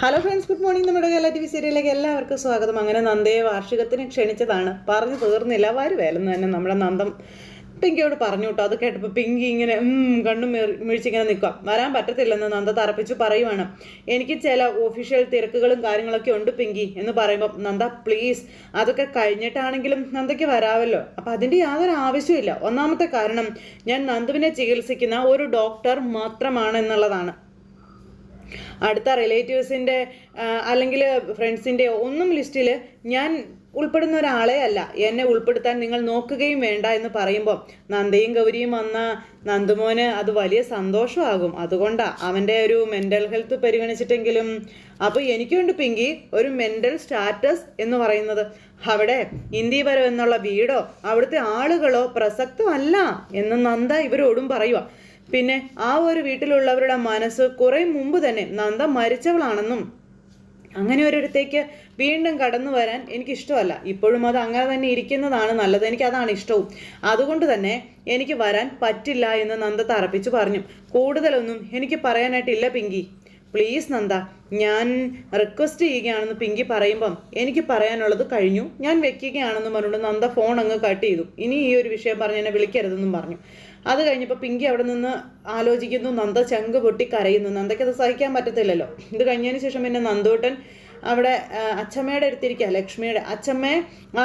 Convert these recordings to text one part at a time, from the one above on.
Hello friends good morning നമ്മുടെ Kerala T V സീരിയലിലേക്ക് എല്ലാവർക്കും സ്വാഗതം. അങ്ങനെ നന്ദയെ വാർഷികത്തിന് ക്ഷണിച്ചതാണ്. പറഞ്ഞു തീർന്നില്ല. വരുവേലെന്ന് തന്നെ നമ്മുടെ നന്ദം പിങ്കിയോട് പറഞ്ഞു കേട്ടോ. അത് കേട്ടപ്പോൾ പിങ്കി ഇങ്ങനെ കണ്ണും മിഴിച്ചിങ്ങനെ നിൽക്കുക വരാൻ പറ്റത്തില്ലെന്ന് നന്ദ തറപ്പിച്ച് പറയുവാണ്. എനിക്ക് ചില ഒഫീഷ്യൽ തിരക്കുകളും കാര്യങ്ങളൊക്കെ ഉണ്ട് പിങ്കി എന്ന് പറയുമ്പോൾ നന്ദ പ്ലീസ് അതൊക്കെ കഴിഞ്ഞിട്ടാണെങ്കിലും നന്ദയ്ക്ക് വരാമല്ലോ അപ്പം അതിന്റെ യാതൊരു ആവശ്യമില്ല ഒന്നാമത്തെ കാരണം ഞാൻ നന്ദുവിനെ ചികിത്സിക്കുന്ന ഒരു ഡോക്ടർ മാത്രമാണ് എന്നുള്ളതാണ്. അടുത്ത റിലേറ്റീവ്സിന്റെ അല്ലെങ്കിൽ ഫ്രണ്ട്സിന്റെ ഒന്നും ലിസ്റ്റിൽ ഞാൻ ഉൾപ്പെടുന്ന ഒരാളെ അല്ല. എന്നെ ഉൾപ്പെടുത്താൻ നിങ്ങൾ നോക്കുകയും വേണ്ട എന്ന് പറയുമ്പോൾ നന്ദയും ഗൗരിയും വന്ന നന്ദുമോന് അത് വലിയ സന്തോഷമാകും. അതുകൊണ്ടാണ് അവന്റെ ഒരു മെന്റൽ ഹെൽത്ത് പരിഗണിച്ചിട്ടെങ്കിലും. അപ്പോൾ എനിക്കുണ്ട് പിങ്കി ഒരു മെന്റൽ സ്റ്റാറ്റസ് എന്ന് പറയുന്നത്. അവിടെ ഇന്ത്യപരം എന്നുള്ള വീടോ അവിടുത്തെ ആളുകളോ പ്രസക്തമല്ല എന്ന് നന്ദ ഇവരോടും പറയുക പിന്നെ ആ ഒരു വീട്ടിലുള്ളവരുടെ മനസ്സ് കുറെ മുമ്പ് തന്നെ നന്ദ മരിച്ചവളാണെന്നും അങ്ങനെ ഒരിടത്തേക്ക് വീണ്ടും കടന്നു വരാൻ എനിക്കിഷ്ടമല്ല. ഇപ്പോഴും അത് അങ്ങനെ തന്നെ ഇരിക്കുന്നതാണ് നല്ലത്. എനിക്ക് അതാണ് ഇഷ്ടവും. അതുകൊണ്ട് തന്നെ എനിക്ക് വരാൻ പറ്റില്ല എന്ന് നന്ദ തറപ്പിച്ചു പറഞ്ഞു. കൂടുതലൊന്നും എനിക്ക് പറയാനായിട്ടില്ല പിങ്കി. പ്ലീസ് നന്ദ ഞാൻ റിക്വസ്റ്റ് ചെയ്യുകയാണെന്ന് പിങ്കി പറയുമ്പം എനിക്ക് പറയാനുള്ളത് കഴിഞ്ഞു. ഞാൻ വെക്കുകയാണെന്ന് പറഞ്ഞുകൊണ്ട് നന്ദ ഫോൺ അങ്ങ് കട്ട് ചെയ്തു. ഇനി ഈ ഒരു വിഷയം പറഞ്ഞ് എന്നെ വിളിക്കരുതെന്നും പറഞ്ഞു. അത് കഴിഞ്ഞപ്പോൾ പിങ്കി അവിടെ നിന്ന് ആലോചിക്കുന്നു നന്ദ ചങ്ക് പൊട്ടി കരയുന്നു. നന്ദയ്ക്ക് അത് സഹിക്കാൻ പറ്റത്തില്ലല്ലോ. ഇത് കഴിഞ്ഞതിന് ശേഷം പിന്നെ നന്ദൂട്ടൻ അവിടെ അച്ഛമ്മയുടെ അടുത്തിരിക്കുക ലക്ഷ്മിയുടെ. അച്ഛമ്മ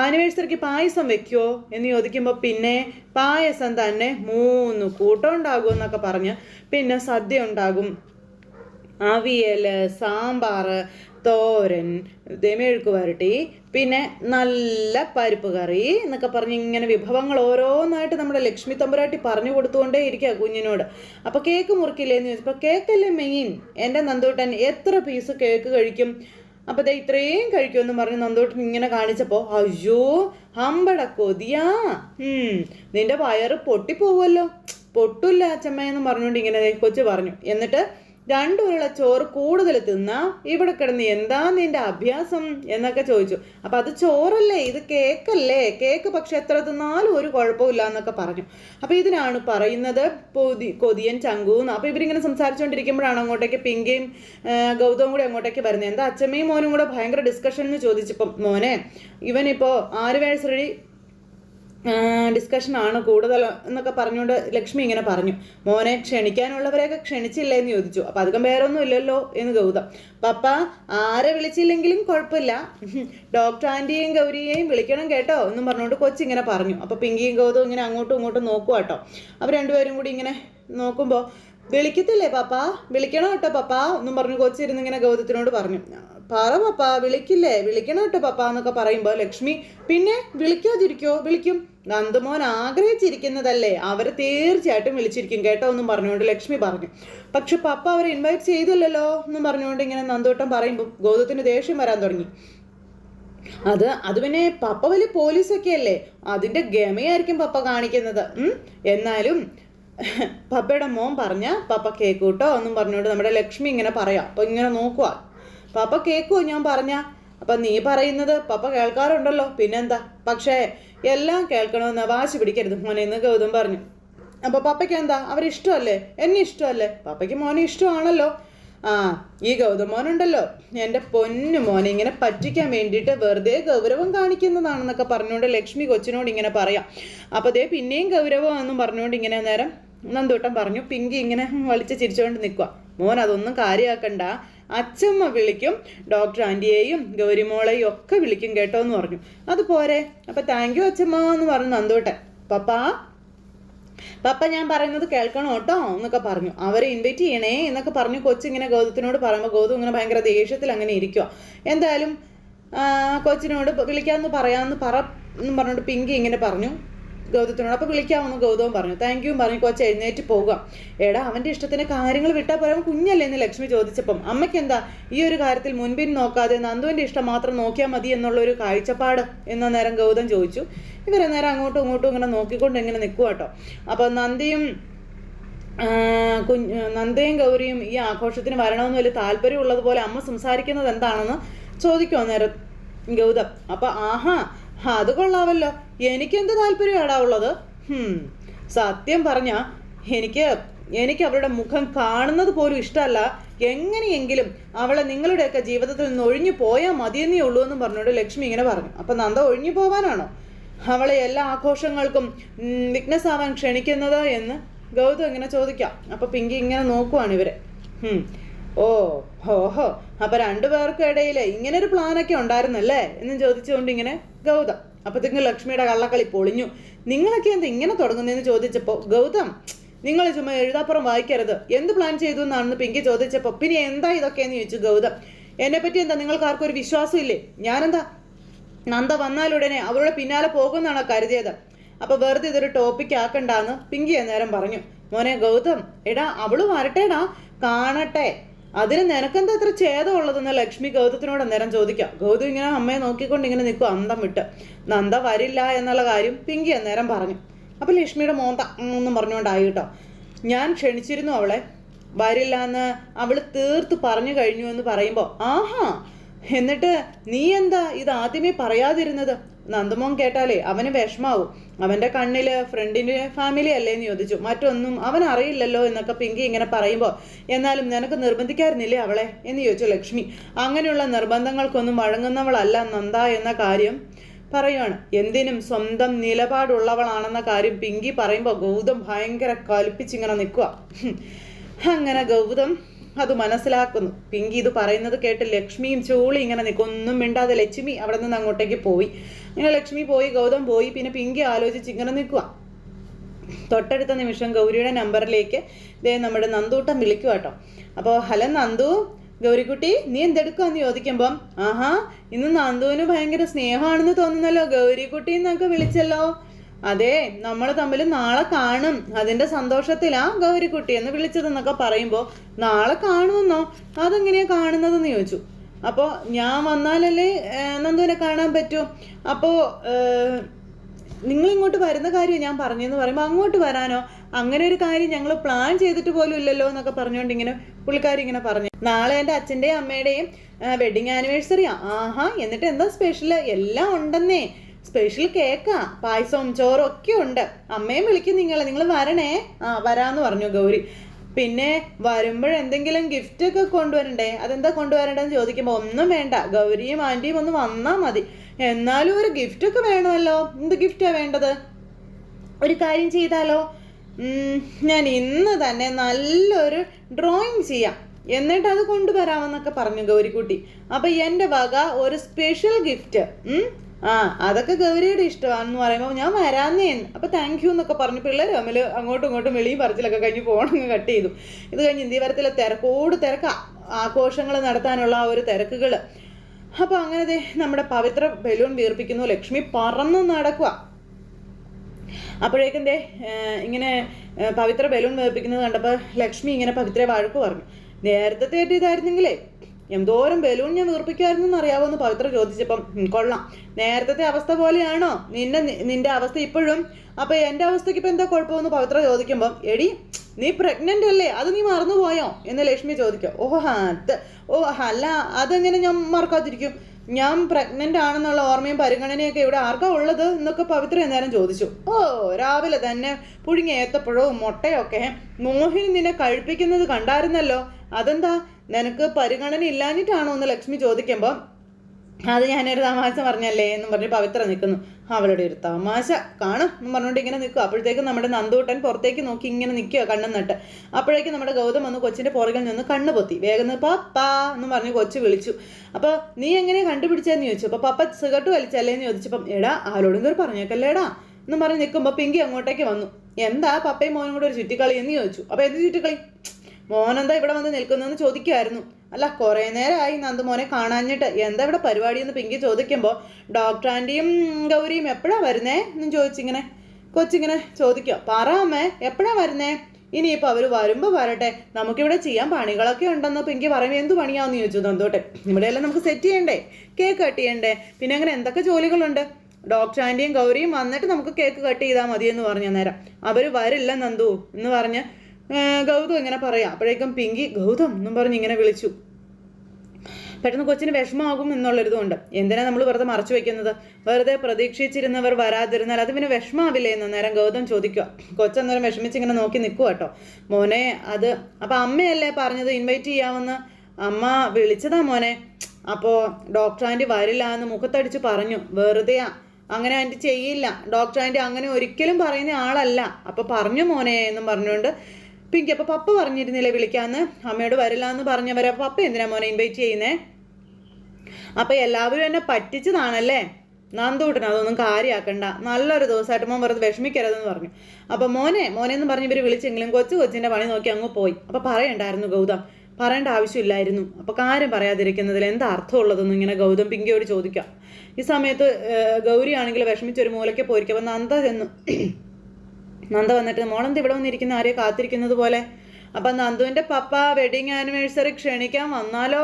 ആനിവേഴ്സറിക്ക് പായസം വെക്കുമോ എന്ന് ചോദിക്കുമ്പോൾ പിന്നെ പായസം തന്നെ മൂന്ന് കൂട്ടം ഉണ്ടാകും എന്നൊക്കെ പറഞ്ഞ് പിന്നെ സദ്യ ഉണ്ടാകും. അവിയൽ സാമ്പാർ തോരൻ മെഴുക്ക് വരട്ടി പിന്നെ നല്ല പരിപ്പ് കറി എന്നൊക്കെ പറഞ്ഞ് ഇങ്ങനെ വിഭവങ്ങൾ ഓരോന്നായിട്ട് നമ്മുടെ ലക്ഷ്മി തമ്പുരാട്ടി പറഞ്ഞു കൊടുത്തുകൊണ്ടേ ഇരിക്കുക കുഞ്ഞിനോട്. അപ്പോൾ കേക്ക് മുറിക്കില്ലേ എന്ന് ചോദിച്ചപ്പോൾ കേക്കല്ലേ മെയിൻ എന്റെ നന്ദൂട്ടൻ എത്ര പീസ് കേക്ക് കഴിക്കും? അപ്പോൾ ദേ ഇത്രയും കഴിക്കുമെന്ന് പറഞ്ഞ് നന്ദൂട്ടൻ ഇങ്ങനെ കാണിച്ചപ്പോൾ അയ്യോ ഹമ്പട കൊതിയാ. നിന്റെ വയറ് പൊട്ടിപ്പോവുമല്ലോ. പൊട്ടില്ല അച്ഛമ്മ എന്ന് പറഞ്ഞുകൊണ്ട് ഇങ്ങനെ കൊച്ചു പറഞ്ഞു. എന്നിട്ട് രണ്ടു ഉരുള ചോറ് കൂടുതൽ തിന്നാ ഇവിടെ കിടന്ന് എന്താ നിന്റെ അഭ്യാസം എന്നൊക്കെ ചോദിച്ചു. അപ്പൊ അത് ചോറല്ലേ ഇത് കേക്കല്ലേ കേക്ക് പക്ഷെ എത്ര തിന്നാലും ഒരു കുഴപ്പമില്ല എന്നൊക്കെ പറഞ്ഞു. അപ്പൊ ഇതിനാണ് പറയുന്നത് പൊതി കൊതിയൻ ചങ്കൂന്ന് അപ്പൊ ഇവരിങ്ങനെ സംസാരിച്ചുകൊണ്ടിരിക്കുമ്പോഴാണ് അങ്ങോട്ടേക്ക് പിങ്കയും ഗൗതവും കൂടി അങ്ങോട്ടേക്ക് വരുന്നത്. എന്താ അച്ഛമ്മയും മോനും കൂടെ ഭയങ്കര ഡിസ്കഷൻ എന്ന് ചോദിച്ചപ്പം മോനെ ഇവനിപ്പോ വയസ്സ് ഡിസ്കഷൻ ആണ് കൂടുതൽ എന്നൊക്കെ പറഞ്ഞുകൊണ്ട് ലക്ഷ്മി ഇങ്ങനെ പറഞ്ഞു. മോനെ ക്ഷണിക്കാനുള്ളവരെയൊക്കെ ക്ഷണിച്ചില്ല എന്ന് ചോദിച്ചു. അപ്പം അധികം വേറൊന്നും ഇല്ലല്ലോ എന്ന് ഗൗതം. പപ്പ ആരെ വിളിച്ചില്ലെങ്കിലും കുഴപ്പമില്ല. ഡോക്ടർ ആന്റിയെയും ഗൗരിയെയും വിളിക്കണം കേട്ടോ എന്നും പറഞ്ഞുകൊണ്ട് കൊച്ചിങ്ങനെ പറഞ്ഞു. അപ്പോൾ പിങ്കിയും ഗൗതവും ഇങ്ങനെ അങ്ങോട്ടും ഇങ്ങോട്ടും നോക്കുക കേട്ടോ അവർ രണ്ടുപേരും കൂടി ഇങ്ങനെ നോക്കുമ്പോൾ വിളിക്കത്തില്ലേ പാപ്പ? വിളിക്കണം കേട്ടോ പപ്പ? എന്നും പറഞ്ഞു കൊച്ചിരുന്ന് ഇങ്ങനെ ഗൗതത്തിനോട് പറഞ്ഞു. പറ പപ്പ വിളിക്കില്ലേ? വിളിക്കണം കേട്ടോ പപ്പ എന്നൊക്കെ പറയുമ്പോൾ ലക്ഷ്മി പിന്നെ വിളിക്കാതിരിക്കോ? വിളിക്കും. നന്ദമോൻ ആഗ്രഹിച്ചിരിക്കുന്നതല്ലേ? അവരെ തീർച്ചയായിട്ടും വിളിച്ചിരിക്കും കേട്ടോ എന്നും പറഞ്ഞുകൊണ്ട് ലക്ഷ്മി പറഞ്ഞു. പക്ഷെ പപ്പ അവരെ ഇൻവൈറ്റ് ചെയ്തില്ലല്ലോ എന്നും പറഞ്ഞുകൊണ്ട് ഇങ്ങനെ നന്ദോട്ടം പറയുമ്പോൾ ഗൗതത്തിന് ദേഷ്യം വരാൻ തുടങ്ങി. അത് അത് പിന്നെ പപ്പ വലിയ പോലീസൊക്കെ അല്ലേ? അതിന്റെ ഗമയായിരിക്കും പപ്പ കാണിക്കുന്നത്. എന്നാലും പപ്പയുടെ മോൻ പറഞ്ഞ പപ്പ കേക്കൂട്ടോ എന്നും പറഞ്ഞുകൊണ്ട് നമ്മുടെ ലക്ഷ്മി ഇങ്ങനെ പറയാം. അപ്പൊ ഇങ്ങനെ നോക്കുക പപ്പ കേൾക്കുമോ ഞാൻ പറഞ്ഞ അപ്പം നീ പറയുന്നത് പപ്പ കേൾക്കാറുണ്ടല്ലോ പിന്നെന്താ? പക്ഷേ എല്ലാം കേൾക്കണമെന്ന് വാശി പിടിക്കരുത് മോനെ എന്ന് ഗൗതം പറഞ്ഞു. അപ്പൊ പപ്പയ്ക്ക് എന്താ? അവരിഷ്ടമല്ലേ എന്നെ ഇഷ്ടമല്ലേ? പപ്പയ്ക്ക് മോനെ ഇഷ്ടമാണല്ലോ. ആ ഈ ഗൗതം മോനുണ്ടല്ലോ. എന്റെ പൊന്നു മോനെ ഇങ്ങനെ പറ്റിക്കാൻ വേണ്ടിയിട്ട് വെറുതെ ഗൗരവം കാണിക്കുന്നതാണെന്നൊക്കെ പറഞ്ഞുകൊണ്ട് ലക്ഷ്മി കൊച്ചിനോട് ഇങ്ങനെ പറയാം. അപ്പോൾ ദേ പിന്നെയും ഗൗരവം എന്നും പറഞ്ഞുകൊണ്ട് ഇങ്ങനെ നേരം നന്ദൂട്ടം പറഞ്ഞു. പിങ്കി ഇങ്ങനെ വലിച്ച് ചിരിച്ചുകൊണ്ട് നിൽക്കുക മോൻ അതൊന്നും കാര്യമാക്കണ്ട അച്ഛമ്മ വിളിക്കും ഡോക്ടർ ആന്റിയെയും ഗൗരിമോളെയും ഒക്കെ വിളിക്കും കേട്ടോ എന്ന് പറഞ്ഞു. അത് പോരെ. അപ്പം താങ്ക് യു അച്ഛമ്മ എന്ന് പറഞ്ഞു നന്ദോട്ടെ പപ്പാ പപ്പ ഞാൻ പറയുന്നത് കേൾക്കണം കേട്ടോ എന്നൊക്കെ പറഞ്ഞു. അവരെ ഇൻവൈറ്റ് ചെയ്യണേ എന്നൊക്കെ പറഞ്ഞു കൊച്ചിങ്ങനെ ഗൗതത്തിനോട് പറയുമ്പോൾ ഗൗതം ഇങ്ങനെ ഭയങ്കര ദേഷ്യത്തിൽ അങ്ങനെ ഇരിക്കുക എന്തായാലും കൊച്ചിനോട് വിളിക്കാമെന്ന് പറയാമെന്ന് പറ എന്നും പിങ്കി ഇങ്ങനെ പറഞ്ഞു. ഗൗതത്തിനോട്. അപ്പോൾ വിളിക്കാമെന്ന് ഗൗതവും പറഞ്ഞു. താങ്ക് യു പറഞ്ഞു. കൊച്ചു എഴുന്നേറ്റ് പോകുക എടാ അവന്റെ ഇഷ്ടത്തിന് കാര്യങ്ങൾ വിട്ടാൽ പോരാൻ കുഞ്ഞല്ലേ എന്ന് ലക്ഷ്മി ചോദിച്ചപ്പം. അമ്മയ്ക്ക് എന്താ? ഈ ഒരു കാര്യത്തിൽ മുൻപിൻ നോക്കാതെ നന്ദുവിന്റെ ഇഷ്ടം മാത്രം നോക്കിയാൽ മതി എന്നുള്ള ഒരു കാഴ്ചപ്പാട് എന്ന നേരം ഗൗതം ചോദിച്ചു. ഇവരെ നേരം അങ്ങോട്ടും ഇങ്ങോട്ടും ഇങ്ങനെ നോക്കിക്കൊണ്ട് ഇങ്ങനെ നിൽക്കുക കേട്ടോ അപ്പോൾ നന്ദിയും കുഞ്ഞു നന്ദയും ഗൗരിയും ഈ ആഘോഷത്തിന് വരണമെന്ന് വലിയ താല്പര്യമുള്ളതുപോലെ അമ്മ സംസാരിക്കുന്നത് എന്താണെന്ന് ചോദിക്കുമോ നേരം ഗൗതം. അപ്പൊ ആഹാ അത് കൊള്ളാവല്ലോ എനിക്കെന്ത് താല്പര്യമാടാ ഉള്ളത്? സത്യം പറഞ്ഞ എനിക്ക് എനിക്ക് അവരുടെ മുഖം കാണുന്നത് പോലും ഇഷ്ടമല്ല. എങ്ങനെയെങ്കിലും അവളെ നിങ്ങളുടെയൊക്കെ ജീവിതത്തിൽ നിന്ന് ഒഴിഞ്ഞു പോയാൽ മതിയെന്നേ ഉള്ളൂ എന്ന് പറഞ്ഞുകൊണ്ട് ലക്ഷ്മി ഇങ്ങനെ പറഞ്ഞു. അപ്പം നന്ദ ഒഴിഞ്ഞു പോവാനാണോ? അവളെ എല്ലാ ആഘോഷങ്ങൾക്കും വിക്നസ് ആവാൻ ക്ഷണിക്കുന്നത് എന്ന് ഗൗതം ഇങ്ങനെ ചോദിക്കാം. അപ്പൊ പിങ്കി ഇങ്ങനെ നോക്കുവാണ് ഇവരെ. ഹും. ഓ ഓഹോ അപ്പൊ രണ്ടുപേർക്കും ഇടയിൽ ഇങ്ങനെ ഒരു പ്ലാനൊക്കെ ഉണ്ടായിരുന്നല്ലേ എന്ന് ചോദിച്ചുകൊണ്ട് ഇങ്ങനെ ഗൗതം. അപ്പത്തേക്കും ലക്ഷ്മിയുടെ കള്ളക്കളി പൊളിഞ്ഞു. നിങ്ങളൊക്കെ എന്താ ഇങ്ങനെ തുടങ്ങുന്നതെന്ന് ചോദിച്ചപ്പോൾ ഗൗതം നിങ്ങൾ ചുമ്മാ എഴുതാപ്പുറം വായിക്കരുത്. എന്ത് പ്ലാൻ ചെയ്തു എന്നാണെന്ന് പിങ്കി ചോദിച്ചപ്പോൾ പിന്നെ എന്താ ഇതൊക്കെ എന്ന് ചോദിച്ചു ഗൗതം. എന്നെ പറ്റി എന്താ നിങ്ങൾക്ക് ആർക്കും ഒരു വിശ്വാസം ഇല്ലേ? ഞാനെന്താ? നന്ദ വന്നാലുടനെ അവരുടെ പിന്നാലെ പോകുമെന്നാണോ കരുതിയത്? അപ്പൊ വെറുതെ ഇതൊരു ടോപ്പിക് ആക്കണ്ടാന്ന് പിങ്കി അന്നേരം പറഞ്ഞു. മോനെ ഗൗതം എടാ അവൾ വരട്ടെടാ. കാണട്ടെ. അതിന് നിനക്കെന്താ അത്ര ഛേദമുള്ളതെന്ന് ലക്ഷ്മി ഗൗതത്തിനോട് അന്നേരം ചോദിക്കാം. ഗൗതം ഇങ്ങനെ അമ്മയെ നോക്കിക്കൊണ്ട് ഇങ്ങനെ നിൽക്കും. അന്തം വിട്ട്. നന്ദ വരില്ല എന്നുള്ള കാര്യം പിങ്കി അന്നേരം പറഞ്ഞു. അപ്പൊ ലക്ഷ്മിയുടെ മോന്ത ഒന്നും പറഞ്ഞുകൊണ്ടായി കേട്ടോ. ഞാൻ ക്ഷണിച്ചിരുന്നു അവളെ. വരില്ല എന്ന് അവൾ തീർത്ത് പറഞ്ഞു കഴിഞ്ഞു എന്ന് പറയുമ്പോൾ ആഹാ എന്നിട്ട് നീ എന്താ ഇത് ആദ്യമേ പറയാതിരുന്നത്? നന്ദമോൻ കേട്ടാലേ അവന് വിഷമാവും. അവന്റെ കണ്ണിൽ ഫ്രണ്ടിന്റെ ഫാമിലി അല്ലേ എന്ന് ചോദിച്ചു. മറ്റൊന്നും അവൻ അറിയില്ലല്ലോ എന്നൊക്കെ പിങ്കി ഇങ്ങനെ പറയുമ്പോൾ എന്നാലും നിനക്ക് നിർബന്ധിക്കായിരുന്നില്ലേ അവളെ? എന്ന് ചോദിച്ചു ലക്ഷ്മി. അങ്ങനെയുള്ള നിർബന്ധങ്ങൾക്കൊന്നും വഴങ്ങുന്നവളല്ല നന്ദ എന്ന കാര്യം പറയുകയാണ് എന്തിനും സ്വന്തം നിലപാടുള്ളവളാണെന്ന കാര്യം പിങ്കി പറയുമ്പോൾ ഗൗതം ഭയങ്കര കലിപ്പിച്ചിങ്ങനെ നിൽക്കുക അങ്ങനെ ഗൗതം അത് മനസ്സിലാക്കുന്നു. പിങ്കി ഇത് പറയുന്നത് കേട്ട് ലക്ഷ്മിയും ചോളി ഇങ്ങനെ നിൽക്കും ഒന്നും മിണ്ടാതെ ലക്ഷ്മി അവിടെ നിന്ന് അങ്ങോട്ടേക്ക് പോയി. ഇങ്ങനെ ലക്ഷ്മി പോയി ഗൗതം പോയി പിന്നെ പിങ്കി ആലോചിച്ച് ഇങ്ങനെ നിൽക്കുക തൊട്ടടുത്ത നിമിഷം ഗൗരിയുടെ നമ്പറിലേക്ക് ദേ നമ്മുടെ നന്ദൂട്ടം വിളിക്കുക കേട്ടോ അപ്പോൾ ഹലോ നന്ദു ഗൗരിക്കുട്ടി നീ എന്തെടുക്കാന്ന് ചോദിക്കുമ്പം ആഹാ ഇന്ന് നന്ദുവിന് ഭയങ്കര സ്നേഹമാണെന്ന് തോന്നുന്നല്ലോ ഗൗരിക്കുട്ടി എന്നൊക്കെ വിളിച്ചല്ലോ. അതെ നമ്മൾ തമ്മിൽ നാളെ കാണും അതിന്റെ സന്തോഷത്തിലാ ഗൗരിക്കുട്ടി എന്ന് വിളിച്ചതെന്നൊക്കെ പറയുമ്പോൾ നാളെ കാണുമെന്നോ? അതെങ്ങനെയാ കാണുന്നതെന്ന് ചോദിച്ചു. അപ്പോൾ ഞാൻ വന്നാലല്ലേ നന്ദുവിനെ കാണാൻ പറ്റൂ. അപ്പോൾ നിങ്ങൾ ഇങ്ങോട്ട് വരുന്ന കാര്യം ഞാൻ പറഞ്ഞെന്ന് പറയുമ്പോൾ അങ്ങോട്ട് വരാനോ? അങ്ങനെ ഒരു കാര്യം ഞങ്ങൾ പ്ലാൻ ചെയ്തിട്ട് പോലും ഇല്ലല്ലോ എന്നൊക്കെ പറഞ്ഞുകൊണ്ട് ഇങ്ങനെ പുള്ളിക്കാരി ഇങ്ങനെ പറഞ്ഞു. നാളെ എന്റെ അച്ഛന്റെയും അമ്മയുടെയും വെഡിങ് ആനിവേഴ്സറി ആഹാ എന്നിട്ട് എന്താ സ്പെഷ്യൽ എല്ലാം ഉണ്ടെന്നേ. സ്പെഷ്യൽ കേക്കാ പായസവും ചോറും ഒക്കെ ഉണ്ട്. അമ്മയും വിളിക്കും നിങ്ങളെ. നിങ്ങൾ വരണേ. ആ വരാന്ന് പറഞ്ഞു ഗൗരി. പിന്നെ വരുമ്പോഴെന്തെങ്കിലും ഗിഫ്റ്റ് ഒക്കെ കൊണ്ടുവരണ്ടേ? അതെന്താ കൊണ്ടുവരണ്ടെന്ന് ചോദിക്കുമ്പോൾ ഒന്നും വേണ്ട. ഗൗരിയും ആന്റിയും ഒന്ന് വന്നാൽ മതി. എന്നാലും ഒരു ഗിഫ്റ്റ് ഒക്കെ വേണമല്ലോ. എന്ത് ഗിഫ്റ്റാ വേണ്ടത്? ഒരു കാര്യം ചെയ്താലോ? ഞാൻ ഇന്ന് തന്നെ നല്ലൊരു ഡ്രോയിങ് ചെയ്യാം. എന്നിട്ട് അത് കൊണ്ടുവരാമെന്നൊക്കെ പറഞ്ഞു ഗൗരിക്കുട്ടി. അപ്പൊ എന്റെ വക ഒരു സ്പെഷ്യൽ ഗിഫ്റ്റ് ആ അതൊക്കെ ഗൗരിയുടെ ഇഷ്ടമാണെന്ന് പറയുമ്പോൾ ഞാൻ വരാന്നേ. അപ്പൊ താങ്ക് യു എന്നൊക്കെ പറഞ്ഞു. പിള്ളേർ തമ്മിൽ അങ്ങോട്ടും ഇങ്ങോട്ടും വെളിയും പറച്ചിലൊക്കെ കഴിഞ്ഞ് പോകണമെങ്കിൽ കട്ട് ചെയ്തു. ഇത് കഴിഞ്ഞ് ഇന്ത്യവരത്തിലെ തിരക്കോട് തിരക്ക ആഘോഷങ്ങൾ നടത്താനുള്ള ആ ഒരു തിരക്കുകൾ അപ്പൊ അങ്ങനെ നമ്മുടെ പവിത്ര ബലൂൺ വീർപ്പിക്കുന്നു. ലക്ഷ്മി പറന്നു നടക്കുക അപ്പോഴേക്കും ദേ ഇങ്ങനെ പവിത്ര ബലൂൺ വീർപ്പിക്കുന്നത് കണ്ടപ്പോൾ ലക്ഷ്മി ഇങ്ങനെ പവിത്ര വഴക്ക് പറഞ്ഞു. നേരത്തെ ഇതായിരുന്നെങ്കിലേ എന്തോരം ബലൂൺ ഞാൻ വീർപ്പിക്കുമായിരുന്നു എന്ന് അറിയാവോന്ന് പവിത്ര ചോദിച്ചപ്പം "ഉം, കൊള്ളാം. നേരത്തെ അവസ്ഥ പോലെയാണോ? നിന്നെ നിന്റെ അവസ്ഥ ഇപ്പോഴും? അപ്പൊ എന്റെ അവസ്ഥയ്ക്ക് ഇപ്പൊ എന്താ കുഴപ്പമെന്ന് പവിത്ര ചോദിക്കുമ്പം എടി നീ പ്രഗ്നന്റ് അല്ലേ? അത് നീ മറന്നുപോയോ? എന്ന് ലക്ഷ്മി ചോദിക്കും. ഓ അത് ഓ അല്ല അതെങ്ങനെ ഞാൻ മറക്കാതിരിക്കും? ഞാൻ പ്രഗ്നന്റ് ആണെന്നുള്ള ഓർമ്മയും പരിഗണനയൊക്കെ ഇവിടെ ആർക്കാ ഉള്ളത്? എന്നൊക്കെ പവിത്ര നേരം ചോദിച്ചു. ഓ രാവിലെ തന്നെ പുഴുങ്ങിയ ഏത്തപ്പഴവും മുട്ടയൊക്കെ മോഹിനി നിന്നെ കഴിപ്പിക്കുന്നത് കണ്ടായിരുന്നല്ലോ. അതെന്താ? നിനക്ക് പരിഗണന ഇല്ലാഞ്ഞിട്ടാണോ എന്ന് ലക്ഷ്മി ചോദിക്കുമ്പോൾ അത് ഞാനൊരു തമാശ പറഞ്ഞല്ലേ? എന്നും പറഞ്ഞ് പവിത്ര നിൽക്കുന്നു അവളുടെ ഒരു തമാശ. കാണും എന്ന് പറഞ്ഞുകൊണ്ട് ഇങ്ങനെ നിൽക്കും അപ്പോഴത്തേക്കും നമ്മുടെ നന്ദൂട്ടൻ പുറത്തേക്ക് നോക്കി ഇങ്ങനെ നിൽക്കുക കണ്ണും നട്ട്. അപ്പോഴേക്കും നമ്മുടെ ഗൗതം വന്ന് കൊച്ചിന്റെ പുറകിൽ നിന്ന് കണ്ണ് പൊത്തി. വേഗം പപ്പാ എന്ന് പറഞ്ഞ് കൊച്ചു വിളിച്ചു. അപ്പോൾ നീ എങ്ങനെ കണ്ടുപിടിച്ചതെന്ന് ചോദിച്ചു? അപ്പോൾ പപ്പ സിഗരറ്റ് വലിച്ചല്ലേ എന്ന് ചോദിച്ചപ്പം എടാ ആരോടും കയറി പറഞ്ഞേക്കല്ലേടാ? എന്ന് പറഞ്ഞ് നിൽക്കുമ്പോൾ പിങ്കി അങ്ങോട്ടേക്ക് വന്നു. എന്താ പപ്പയും മോനും കൂടെ ഒരു ചുറ്റിക്കളി? എന്ന് ചോദിച്ചു. അപ്പോൾ എന്ത് ചുറ്റിക്കളി? മോനെന്താ ഇവിടെ വന്ന് നിൽക്കുന്നതെന്ന് ചോദിക്കുമായിരുന്നു അല്ല കുറേ നേരമായി നന്ദു മോനെ കാണാഞ്ഞിട്ട്. എന്താ ഇവിടെ പരിപാടി എന്ന് പിങ്കി ചോദിക്കുമ്പോൾ ഡോക്ടർ ആന്റിയും ഗൗരിയും എപ്പോഴാ വരുന്നേ? എന്നും ചോദിച്ചിങ്ങനെ. കൊച്ചിങ്ങനെ ചോദിക്കോ പറ അമ്മേ വരുന്നേ? ഇനിയിപ്പോൾ അവർ വരുമ്പോൾ വരട്ടെ. നമുക്കിവിടെ ചെയ്യാൻ പണികളൊക്കെ ഉണ്ടെന്ന് പിങ്കി പറയുമ്പോൾ എന്ത് പണിയാന്ന് ചോദിച്ചു നന്ദോട്ടെ ഇവിടെയെല്ലാം നമുക്ക് സെറ്റ് ചെയ്യണ്ടേ? കേക്ക് കട്ട് ചെയ്യണ്ടേ? പിന്നെ അങ്ങനെ എന്തൊക്കെ ജോലികളുണ്ട്? ഡോക്ടർ ആന്റിയും ഗൗരിയും വന്നിട്ട് നമുക്ക് കേക്ക് കട്ട് ചെയ്താൽ മതി എന്ന് പറഞ്ഞ നേരം അവർ വരില്ല നന്ദു എന്ന് പറഞ്ഞ് ഗൗതം ഇങ്ങനെ പറയാം. അപ്പോഴേക്കും പിങ്കി ഗൗതം എന്നും പറഞ്ഞ് ഇങ്ങനെ വിളിച്ചു. പെട്ടെന്ന് കൊച്ചിന് വിഷമമാകും എന്നുള്ളൊരിതുകൊണ്ട് എന്തിനാ നമ്മൾ വെറുതെ മറച്ചു വെക്കുന്നത്? വെറുതെ പ്രതീക്ഷിച്ചിരുന്നവർ വരാതിരുന്നാൽ അത് പിന്നെ വിഷമാവില്ലേ എന്ന് നേരം ഗൗതം ചോദിക്കുക. കൊച്ചന്നേരം വിഷമിച്ച് ഇങ്ങനെ നോക്കി നിൽക്കുക കേട്ടോ. മോനെ അത് അപ്പം അമ്മയല്ലേ പറഞ്ഞത് ഇൻവൈറ്റ് ചെയ്യാമെന്ന്? അമ്മ വിളിച്ചതാ മോനെ. അപ്പോൾ ഡോക്ടർ ആന്റി വരില്ല എന്ന് മുഖത്തടിച്ച് പറഞ്ഞു. വെറുതെയാ. അങ്ങനെ ആന്റി ചെയ്യില്ല. ഡോക്ടർ ആന്റി അങ്ങനെ ഒരിക്കലും പറയുന്ന ആളല്ല. അപ്പോൾ പറഞ്ഞു മോനെ എന്നും പറഞ്ഞുകൊണ്ട് പിങ്കി അപ്പോൾ പപ്പ പറഞ്ഞിരുന്നില്ലേ വിളിക്കാന്ന്? അമ്മയോട് വരില്ല എന്ന് പറഞ്ഞവരെ അപ്പോൾ പപ്പ എന്തിനാ മോനെ ഇൻവൈറ്റ് ചെയ്യുന്നേ? അപ്പൊ എല്ലാവരും എന്നെ പറ്റിച്ചതാണല്ലേ? നന്ദൂട്ടൻ അതൊന്നും കാര്യമാക്കണ്ട നല്ലൊരു ദിവസമായിട്ട് മോൻ വെറുതെ വിഷമിക്കരുതെന്ന് പറഞ്ഞു. അപ്പൊ മോനെ മോനെ എന്ന് പറഞ്ഞ് ഇവർ വിളിച്ചെങ്കിലും കൊച്ചു കൊച്ചിന്റെ പണി നോക്കി അങ്ങ് പോയി. അപ്പൊ പറയണ്ടായിരുന്നു ഗൗതം. പറയേണ്ട ആവശ്യമില്ലായിരുന്നു. അപ്പൊ കാര്യം പറയാതിരിക്കുന്നതിൽ എന്താ അർത്ഥമുള്ളതെന്ന് ഇങ്ങനെ ഗൗതം പിങ്കിയോട് ചോദിക്കാം. ഈ സമയത്ത് ഗൗരിയാണെങ്കിൽ വിഷമിച്ചൊരു മൂലയ്ക്ക് പോയിരിക്കും. അപ്പൊ നന്ദ ചെന്നു നന്ദ വന്നിട്ട് മോളെന്ത് ഇവിടെ വന്നിരിക്കുന്ന? ആരെയോ കാത്തിരിക്കുന്നത് പോലെ? അപ്പൊ നന്ദുവിന്റെ പപ്പ വെഡിങ് ആനിവേഴ്സറി ക്ഷണിക്കാൻ വന്നാലോ?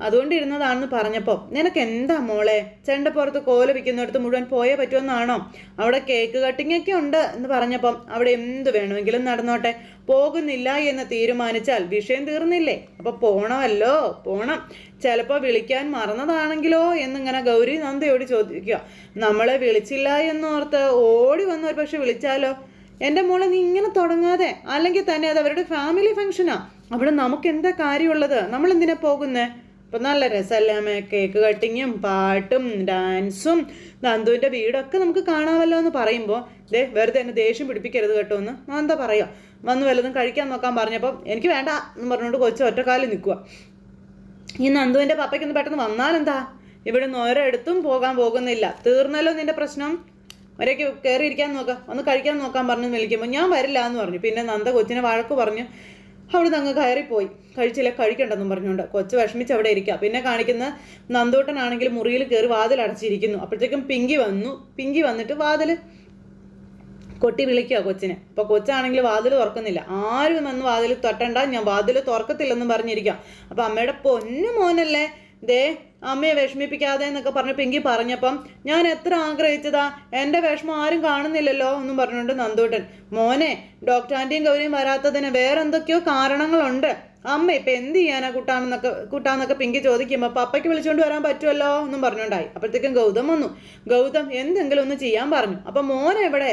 അതുകൊണ്ട് ഇരുന്നതാണെന്ന് പറഞ്ഞപ്പോൾ നിനക്ക് എന്താ മോളെ ചെണ്ടപ്പുറത്ത് കോല വിൽക്കുന്നിടത്ത് മുഴുവൻ പോയേ പറ്റുമെന്നാണോ? അവിടെ കേക്ക് കട്ടിംഗ് ഒക്കെ ഉണ്ട് എന്ന് പറഞ്ഞപ്പം അവിടെ എന്ത് വേണമെങ്കിലും നടന്നോട്ടെ. പോകുന്നില്ല എന്ന് തീരുമാനിച്ചാൽ വിഷയം തീർന്നില്ലേ? അപ്പൊ പോണമല്ലോ പോണം. ചിലപ്പോൾ വിളിക്കാൻ മറന്നതാണെങ്കിലോ എന്നിങ്ങനെ ഗൗരി നന്ദയോട് ചോദിക്കുക. നമ്മളെ വിളിച്ചില്ല എന്നോർത്ത് ഓടി വന്നവർ പക്ഷെ വിളിച്ചാലോ? എന്റെ മോളെ നീ ഇങ്ങനെ തുടങ്ങാതെ അല്ലെങ്കിൽ തന്നെ അത് അവരുടെ ഫാമിലി ഫംഗ്ഷനാ അവിടെ നമുക്ക് എന്താ കാര്യമുള്ളത്? നമ്മൾ എന്തിനാ പോകുന്നേ? അപ്പൊ നല്ല രസമല്ലേ കേക്ക് കട്ടിങ്ങും പാട്ടും ഡാൻസും നന്ദുവിന്റെ വീടൊക്കെ നമുക്ക് കാണാമല്ലോ എന്ന് പറയുമ്പോൾ ദേ വെറുതെ എന്നെ ദേഷ്യം പിടിപ്പിക്കരുത് കേട്ടോ എന്ന് ഞാൻ എന്താ പറയാ? വന്ന് വല്ലതും കഴിക്കാൻ നോക്കാൻ പറഞ്ഞപ്പോൾ എനിക്ക് വേണ്ട എന്ന് പറഞ്ഞുകൊണ്ട് കൊച്ചു ഒറ്റക്കാലിൽ നിൽക്കുക ഈ നന്ദുവിന്റെ പപ്പയ്ക്കൊന്ന് പെട്ടെന്ന് വന്നാലെന്താ? ഇവിടെ നിന്ന് പോകാൻ പോകുന്നില്ല. തീർന്നല്ലോ നിന്റെ പ്രശ്നം? ഒരേക്ക് കയറിയിരിക്കാൻ നോക്കാം. ഒന്ന് കഴിക്കാൻ നോക്കാൻ പറഞ്ഞു വിളിക്കുമ്പോൾ ഞാൻ വരില്ല എന്ന് പറഞ്ഞു. പിന്നെ നന്ദ കൊച്ചിനെ വഴക്ക് പറഞ്ഞു. അവിടെ അങ്ങ് കയറിപ്പോയി. കഴിച്ചില്ല കഴിക്കണ്ടെന്നും പറഞ്ഞുകൊണ്ട് കൊച്ച് വിഷമിച്ച് അവിടെ ഇരിക്കുക പിന്നെ കാണിക്കുന്ന നന്ദോട്ടനാണെങ്കിൽ മുറിയിൽ കയറി വാതിൽ അടച്ചിരിക്കുന്നു. അപ്പോഴത്തേക്കും പിങ്കി വന്നു. പിങ്കി വന്നിട്ട് വാതിൽ കൊട്ടി വിളിക്കുക കൊച്ചിനെ. അപ്പൊ കൊച്ചാണെങ്കിൽ വാതിൽ തുറക്കുന്നില്ല. ആരും വന്ന് വാതിൽ തൊട്ടണ്ട. ഞാൻ വാതിൽ തുറക്കത്തില്ലെന്നും പറഞ്ഞിരിക്കാം. അപ്പൊ അമ്മയുടെ പൊന്നു മോനല്ലേ? ദേ അമ്മയെ വിഷമിപ്പിക്കാതെ എന്നൊക്കെ പറഞ്ഞ് പിങ്കി പറഞ്ഞപ്പം ഞാൻ എത്ര ആഗ്രഹിച്ചതാ എന്റെ വിഷമം ആരും കാണുന്നില്ലല്ലോ എന്നും പറഞ്ഞുകൊണ്ട് നന്ദൂട്ടൻ. മോനെ ഡോക്ടർ ആന്റിയും ഗൗരിയും വരാത്തതിന് വേറെ എന്തൊക്കെയോ കാരണങ്ങളുണ്ട്. അമ്മ ഇപ്പം എന്ത് ചെയ്യാനാ കുട്ടാണെന്നൊക്കെ കുട്ടാന്നൊക്കെ പിങ്കി ചോദിക്കുമ്പോൾ പപ്പയ്ക്ക് വിളിച്ചുകൊണ്ട് വരാൻ പറ്റുമല്ലോ എന്നും പറഞ്ഞുണ്ടായി. അപ്പോഴത്തേക്കും ഗൗതം വന്നു. ഗൗതം എന്തെങ്കിലും ഒന്ന് ചെയ്യാൻ പറഞ്ഞു. അപ്പം മോനെവിടെ?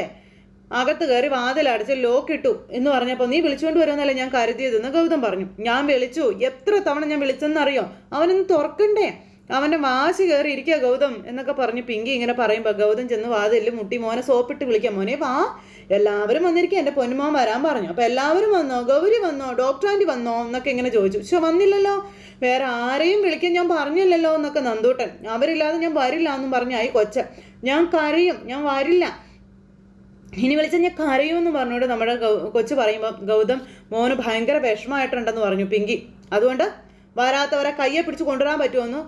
അകത്ത് കയറി വാതിലടച്ച് ലോക്ക് ഇട്ടു എന്ന് പറഞ്ഞപ്പോൾ നീ വിളിച്ചുകൊണ്ട് വരുമെന്നല്ല ഞാൻ കരുതിയതെന്ന് ഗൗതം പറഞ്ഞു. ഞാൻ വിളിച്ചു. എത്ര തവണ ഞാൻ വിളിച്ചെന്നറിയോ? അവനൊന്ന് തുറക്കണ്ടേ? അവന്റെ വാശി കയറി ഇരിക്കുക ഗൗതം എന്നൊക്കെ പറഞ്ഞ് പിങ്കി ഇങ്ങനെ പറയുമ്പോൾ ഗൗതം ചെന്ന് വാതിലിൽ മുട്ടി മോനെ സോപ്പിട്ട് വിളിക്കാം. മോനെ വാ. എല്ലാവരും വന്നിരിക്കുക എന്റെ പൊന്നുമോൻ വരാൻ പറഞ്ഞു. അപ്പോൾ എല്ലാവരും വന്നോ? ഗൗരി വന്നോ? ഡോക്ടർ ആന്റി വന്നോ? എന്നൊക്കെ ഇങ്ങനെ ചോദിച്ചു. പക്ഷെ വന്നില്ലല്ലോ. വേറെ ആരെയും വിളിക്കാൻ ഞാൻ പറഞ്ഞില്ലല്ലോ എന്നൊക്കെ നന്ദൂട്ടൻ. അവരില്ലാതെ ഞാൻ വരില്ല എന്നും പറഞ്ഞായി കൊച്ച ഞാൻ കരയും. ഞാൻ വരില്ല. ഇനി വിളിച്ചാൽ ഞാൻ കരയുമെന്ന് പറഞ്ഞുകൊണ്ട് നമ്മുടെ കൊച്ചു പറയുമ്പോൾ ഗൗതം മോന് ഭയങ്കര വിഷമമായിട്ടുണ്ടെന്ന് പറഞ്ഞു പിങ്കി. അതുകൊണ്ട് വരാത്തവരെ കയ്യെ പിടിച്ച് കൊണ്ടുവരാൻ പറ്റുമെന്ന്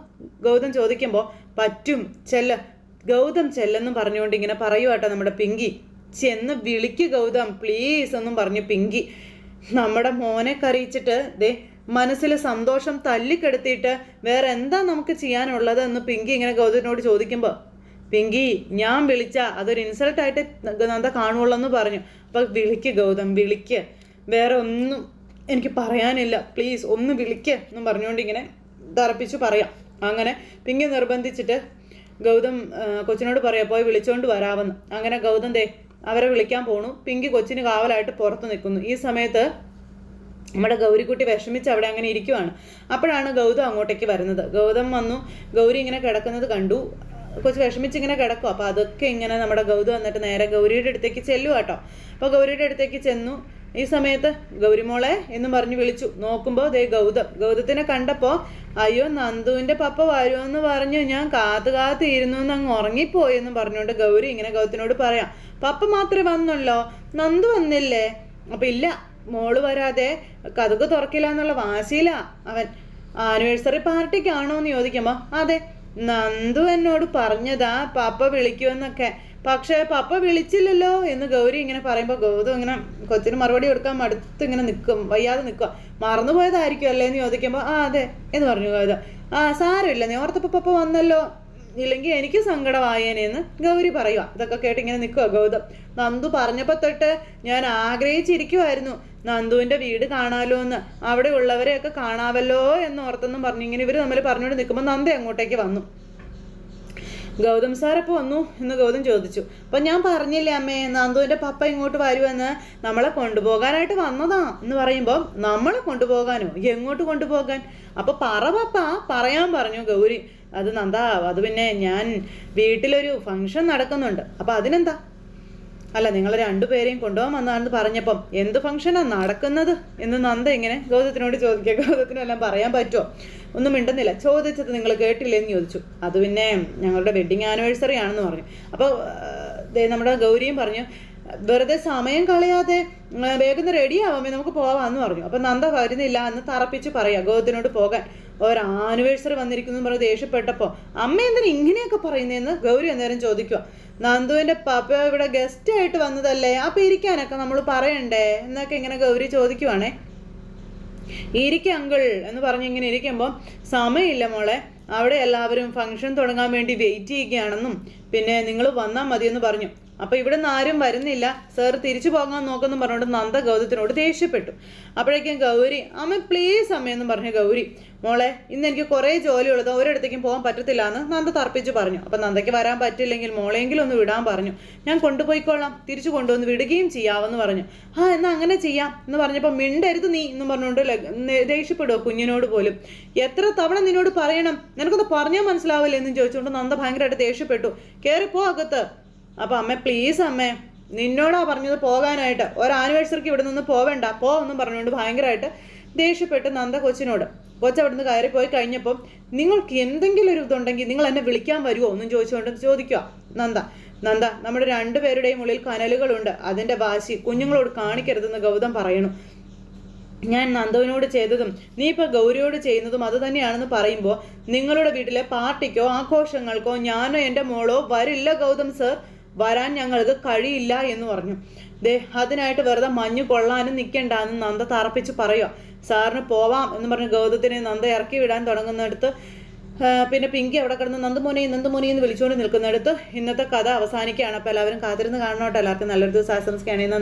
ഗൗതം ചോദിക്കുമ്പോൾ പറ്റും ചെല്ല. ഗൗതം ചെല്ലെന്നും പറഞ്ഞുകൊണ്ട് ഇങ്ങനെ പറയുവാട്ടോ നമ്മുടെ പിങ്കി. ചെന്ന് വിളിക്ക് ഗൗതം പ്ലീസ് എന്നും പറഞ്ഞു പിങ്കി. നമ്മുടെ മോനെ കറിയിച്ചിട്ട് ദേ മനസ്സിൽ സന്തോഷം തല്ലിക്കെടുത്തിയിട്ട് വേറെ എന്താ നമുക്ക് ചെയ്യാനുള്ളത് എന്ന് പിങ്കി ഇങ്ങനെ ഗൗതത്തിനോട് ചോദിക്കുമ്പോൾ പിങ്കി ഞാൻ വിളിച്ച അതൊരു ഇൻസൾട്ട് ആയിട്ട് നന്ദ കാണുള്ളൂ പറഞ്ഞു. അപ്പൊ വിളിക്ക് ഗൗതം വിളിക്ക്. വേറെ ഒന്നും എനിക്ക് പറയാനില്ല. പ്ലീസ് ഒന്ന് വിളിക്ക് എന്നും പറഞ്ഞുകൊണ്ട് ഇങ്ങനെ തറപ്പിച്ച് പറയാം. അങ്ങനെ പിങ്കി നിർബന്ധിച്ചിട്ട് ഗൗതം കൊച്ചിനോട് പറയാം പോയി വിളിച്ചോണ്ട് വരാമെന്ന് അങ്ങനെ ഗൗതം ദേ അവരെ വിളിക്കാൻ പോണു. പിങ്കി കൊച്ചിന് കാവലായിട്ട് പുറത്ത് നിൽക്കുന്നു. ഈ സമയത്ത് നമ്മുടെ ഗൗരിക്കുട്ടി വിഷമിച്ച് അവിടെ അങ്ങനെ ഇരിക്കുവാണ്. അപ്പോഴാണ് ഗൗതം അങ്ങോട്ടേക്ക് വരുന്നത്. ഗൗതം വന്നു. ഗൗരി ഇങ്ങനെ കിടക്കുന്നത് കണ്ടു. കൊച്ചു വിഷമിച്ചിങ്ങനെ കിടക്കും. അപ്പോൾ അതൊക്കെ ഇങ്ങനെ നമ്മുടെ ഗൗതം വന്നിട്ട് നേരെ ഗൗരിയുടെ അടുത്തേക്ക് ചെല്ലുക കേട്ടോ. അപ്പോൾ ഗൗരിയുടെ അടുത്തേക്ക് ചെന്നു. ഈ സമയത്ത് ഗൗരിമോളെ എന്നും പറഞ്ഞ് വിളിച്ചു. നോക്കുമ്പോൾ ദേ ഗൗതം. ഗൗതത്തിനെ കണ്ടപ്പോൾ അയ്യോ നന്ദുവിന്റെ പപ്പ വരുമെന്ന് പറഞ്ഞു. ഞാൻ കാത്തു കാത്തിരുന്നു എന്ന് അങ്ങ് ഉറങ്ങിപ്പോയി എന്ന് പറഞ്ഞുകൊണ്ട് ഗൗരി ഇങ്ങനെ ഗൗതത്തിനോട് പറയാം. പപ്പ മാത്രമേ വന്നുള്ളോ? നന്ദു വന്നില്ലേ? അപ്പം ഇല്ല. മോൾ വരാതെ കതുക് തുറക്കില്ല എന്നുള്ള വാശിയിലാ അവൻ. ആനിവേഴ്സറി പാർട്ടിക്കാണോ എന്ന് ചോദിക്കുമ്പോ അതെ. നന്ദു എന്നോട് പറഞ്ഞതാ പപ്പ വിളിക്കുമെന്നൊക്കെ. പക്ഷേ പപ്പ വിളിച്ചില്ലല്ലോ എന്ന് ഗൗരി ഇങ്ങനെ പറയുമ്പോൾ ഗൗതം ഇങ്ങനെ കൊച്ചിന് മറുപടി കൊടുക്കാൻ മടുത്ത് ഇങ്ങനെ നിൽക്കും വയ്യാതെ നിൽക്കുക മറന്നുപോയതായിരിക്കും അല്ലേ എന്ന് ചോദിക്കുമ്പോൾ ആ അതെ എന്ന് പറഞ്ഞു ഗൗതം. ആ സാരമില്ല നീ ഓർത്തപ്പോൾ പപ്പ വന്നല്ലോ. ഇല്ലെങ്കിൽ എനിക്ക് സങ്കടമായേനെന്ന് ഗൗരി പറയുക ഇതൊക്കെ കേട്ട് ഇങ്ങനെ നിൽക്കുക ഗൗതം. നന്ദു പറഞ്ഞപ്പോൾ തൊട്ട് ഞാൻ ആഗ്രഹിച്ചിരിക്കുമായിരുന്നു നന്ദുവിന്റെ വീട് കാണാലോ എന്ന്. അവിടെ ഉള്ളവരെയൊക്കെ കാണാവല്ലോ എന്ന് ഓർത്തെന്നും പറഞ്ഞു. ഇങ്ങനെ ഇവർ തമ്മിൽ പറഞ്ഞുകൊണ്ട് നിൽക്കുമ്പോൾ നന്ദ അങ്ങോട്ടേക്ക് വന്നു. ഗൗതം സാറപ്പോൾ വന്നു എന്ന് ഗൗതം ചോദിച്ചു. അപ്പം ഞാൻ പറഞ്ഞില്ലേ അമ്മേ നന്ദുവിന്റെ പപ്പ ഇങ്ങോട്ട് വരുമെന്ന്? നമ്മളെ കൊണ്ടുപോകാനായിട്ട് വന്നതാ. എന്ന് പറയുമ്പോൾ നമ്മളെ കൊണ്ടുപോകാനോ? എങ്ങോട്ട് കൊണ്ടുപോകാൻ? അപ്പോൾ പറ പപ്പ പറയാൻ പറഞ്ഞു ഗൗരി. അത് നന്ദാ അത് പിന്നെ ഞാൻ വീട്ടിലൊരു ഫംഗ്ഷൻ നടക്കുന്നുണ്ട്. അപ്പം അതിനെന്താ? അല്ല നിങ്ങൾ രണ്ടുപേരെയും കൊണ്ടുപോകാൻ വന്നതാണെന്ന് പറഞ്ഞപ്പം എന്ത് ഫംഗ്ഷനാണ് നടക്കുന്നത്? എന്ന് നന്ദ ഇങ്ങനെ ഗൗതത്തിനോട് ചോദിക്കുക. ഗൗതത്തിനെല്ലാം പറയാൻ പറ്റുമോ? ഒന്നും മിണ്ടുന്നില്ല. ചോദിച്ചത് നിങ്ങൾ കേട്ടില്ലേന്ന് ചോദിച്ചു. അത് പിന്നെ ഞങ്ങളുടെ വെഡിങ് ആനിവേഴ്സറി ആണെന്ന് പറഞ്ഞു. അപ്പോൾ നമ്മുടെ ഗൗരിയും പറഞ്ഞു വെറുതെ സമയം കളയാതെ വേഗം റെഡി ആവാമേ നമുക്ക് പോവാമെന്ന് പറഞ്ഞു. അപ്പം നന്ദ വരുന്നില്ല എന്ന് തറപ്പിച്ച് പറയാം ഗൗതത്തിനോട് പോകാൻ. ഒരു ആനിവേഴ്സറി വന്നിരിക്കുന്നു പറഞ്ഞ് ദേഷ്യപ്പെട്ടപ്പോൾ അമ്മ എന്തിനാ ഇങ്ങനെയൊക്കെ പറയുന്നതെന്ന് ഗൗരി അന്നേരം ചോദിക്കുക നന്ദുവിന്റെ പപ്പ ഇവിടെ ഗസ്റ്റ് ആയിട്ട് വന്നതല്ലേ അപ്പം ഇരിക്കാനൊക്കെ നമ്മൾ പറയണ്ടേ? എന്നൊക്കെ ഇങ്ങനെ ഗൗരി ചോദിക്കുവാണേ. ഇരിക്കുക അങ്കിൾ എന്ന് പറഞ്ഞ് ഇങ്ങനെ ഇരിക്കുമ്പോൾ സമയമില്ല മോളെ. അവിടെ എല്ലാവരും ഫംഗ്ഷൻ തുടങ്ങാൻ വേണ്ടി വെയിറ്റ് ചെയ്യുകയാണെന്നും പിന്നെ നിങ്ങൾ വന്നാൽ മതിയെന്ന് പറഞ്ഞു. അപ്പോൾ ഇവിടെ നിന്ന് ആരും വരുന്നില്ല. സാർ തിരിച്ചു പോകാൻ നോക്കുന്നു പറഞ്ഞുകൊണ്ട് നന്ദ ഗൗതത്തിനോട് ദേഷ്യപ്പെട്ടു. അപ്പോഴേക്കും ഗൗരി അമ്മ പ്ലീസ് അമ്മയെന്നും പറഞ്ഞു ഗൗരി മോളെ ഇന്ന് എനിക്ക് കുറേ ജോലിയുള്ളത് ഒരിടത്തേക്കും പോകാൻ പറ്റത്തില്ല എന്ന് നന്ദ തർപ്പിച്ച് പറഞ്ഞു. അപ്പം നന്ദയ്ക്ക് വരാൻ പറ്റില്ലെങ്കിൽ മോളെങ്കിലും ഒന്ന് വിടാൻ പറഞ്ഞു. ഞാൻ കൊണ്ടുപോയിക്കോളാം തിരിച്ചു കൊണ്ടുവന്ന് വിടുകയും ചെയ്യാമെന്ന് പറഞ്ഞു. ആ എന്നാ അങ്ങനെ ചെയ്യാം എന്ന് പറഞ്ഞപ്പോൾ മിണ്ടരുത് നീ എന്ന് പറഞ്ഞുകൊണ്ട് ദേഷ്യപ്പെടുക കുഞ്ഞിനോട് പോലും. എത്ര തവണ നിന്നോട് പറയണം? നിനക്കൊന്ന് പറഞ്ഞാൽ മനസ്സിലാവില്ല? എന്ന് ചോദിച്ചുകൊണ്ട് നന്ദ ഭയങ്കരമായിട്ട് ദേഷ്യപ്പെട്ടു. കയറിപ്പോ അകത്ത്. അപ്പം അമ്മ പ്ലീസ് അമ്മേ നിന്നോടാ പറഞ്ഞത് പോകാനായിട്ട്. ഒരു ആനിവേഴ്സറിക്ക് ഇവിടെ നിന്ന് പോവേണ്ട. പോ എന്നും പറഞ്ഞുകൊണ്ട് ഭയങ്കരമായിട്ട് ദേഷ്യപ്പെട്ട് നന്ദ കൊച്ചിനോട്. കൊച്ച് അവിടുന്ന് കയറി പോയി കഴിഞ്ഞപ്പം നിങ്ങൾക്ക് എന്തെങ്കിലും ഒരു ഇതുണ്ടെങ്കിൽ നിങ്ങൾ എന്നെ വിളിക്കാൻ വരുമോ ഒന്നും ചോദിച്ചുകൊണ്ട് ചോദിക്കുക. നന്ദ നന്ദ നമ്മുടെ രണ്ടുപേരുടെയും ഉള്ളിൽ കനലുകളുണ്ട്. അതിന്റെ വാശി കുഞ്ഞുങ്ങളോട് കാണിക്കരുതെന്ന് ഗൗതം പറയണു. ഞാൻ നന്ദുവിനോട് ചെയ്തതും നീ ഇപ്പോൾ ഗൗരിയോട് ചെയ്യുന്നതും അത് തന്നെയാണെന്ന് പറയുമ്പോൾ നിങ്ങളുടെ വീട്ടിലെ പാർട്ടിക്കോ ആഘോഷങ്ങൾക്കോ ഞാനോ എന്റെ മോളോ വരില്ല ഗൗതം സർ. വരാൻ ഞങ്ങൾക്ക് കഴിയില്ല എന്ന് പറഞ്ഞു. ദേ അതിനായിട്ട് വെറുതെ മഞ്ഞു കൊള്ളാനും നിൽക്കണ്ടെന്ന് നന്ദ തറപ്പിച്ച് പറയുക സാറിന് പോവാം എന്ന് പറഞ്ഞ് ഗൗതത്തിനെ നന്ദ ഇറക്കി വിടാൻ തുടങ്ങുന്നിടത്ത് പിന്നെ പിങ്കി അവിടെ കിടന്ന് നന്ദമോനെ നന്ദമോനെ എന്ന് വിളിച്ചുകൊണ്ട് നിൽക്കുന്നിടത്ത് ഇന്നത്തെ കഥ അവസാനിക്കുകയാണ്. അപ്പോൾ എല്ലാവരും കാത്തിരുന്ന് കാണണോട്ടോ. എല്ലാവർക്കും നല്ലൊരു ദിവസം ആശംസിക്കുകയാണെങ്കിൽ